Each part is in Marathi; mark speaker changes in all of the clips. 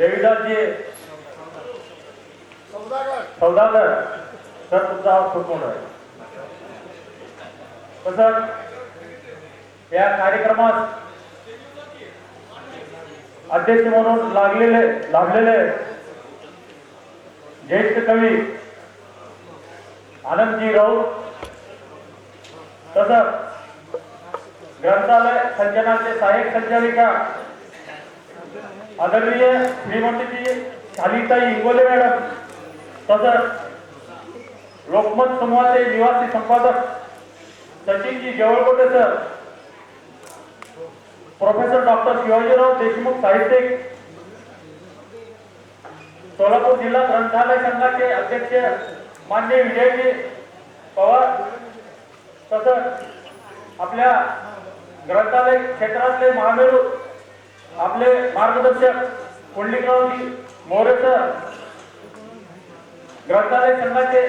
Speaker 1: देवीदासजी सौदागर. सर तुमचा आवाज खूप मोठा आहे. तसंच या कार्यक्रमात अध्यक्ष म्हणून लागलेले लाभलेले ज्येष्ठ कवी आनंदजी राऊत तसंच ग्रंथालय संचनाचे सहाय्यक संचालिका आदरणीय श्रीमतीजी शालिताई इंगोले मॅडम तसंच लोकमत समूहाचे निवासी संपादक सचिनजी Jawalkote sir professor doctor Shivajirao Deshmukh साहित्यिक सोलापूर जिल्हा ग्रंथालय संघाचे अध्यक्ष मान्य विजयजी पवार तसंच आपल्या ग्रंथालय क्षेत्रातले महामेरू आपले मार्गदर्शक पुंडलिकरावजी मोरे सर ग्रंथालय संघाचे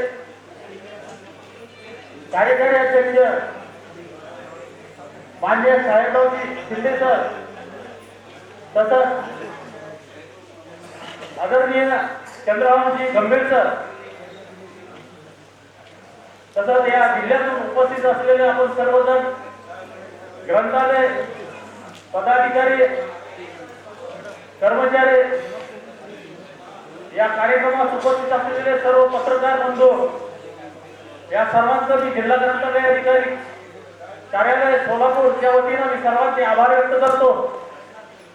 Speaker 1: कार्यकारी अध्यक्ष मान्य साहेबरावजी शिंदे सर तसंच आदरणीय चंद्रावजी गंभीर सर तसंच या जिल्ह्यातून उपस्थित असलेले आपण सर्वजण ग्रंथालय पदाधिकारी कर्मचारी या कार्यक्रमात उपस्थित असलेले सर्व पत्रकार बंधू या सर्वांचं मी जिल्हा ग्रंथालय अधिकारी कार्यालय सोलापूरच्या वतीनं मी सर्वांचे आभार व्यक्त करतो.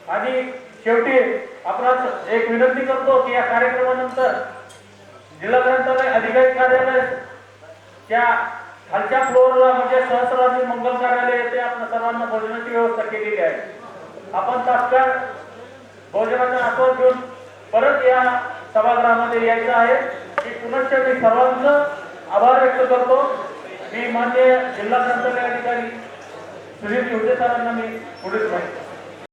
Speaker 1: आणि शेवटी आपणास एक विनंती करतो की या कार्यक्रमानंतर जिल्हा ग्रंथालय अधिकारी कार्यालय त्या खालच्या फ्लोअरला म्हणजे सहस्राधिक मंगल कार्यालय येथे आपण सर्वांना भोजनाची व्यवस्था केलेली आहे. आपण तात्काळ भोजनाचा आस्वाद घेऊन परत या सभागृहामध्ये यायचं आहे. मी पुनश्च मी सर्वांचं आभार व्यक्त करतो. मी मान्य जिल्हा ग्रंथालय अधिकारी सुधीर शिवते सरांना मी पुढील माहिती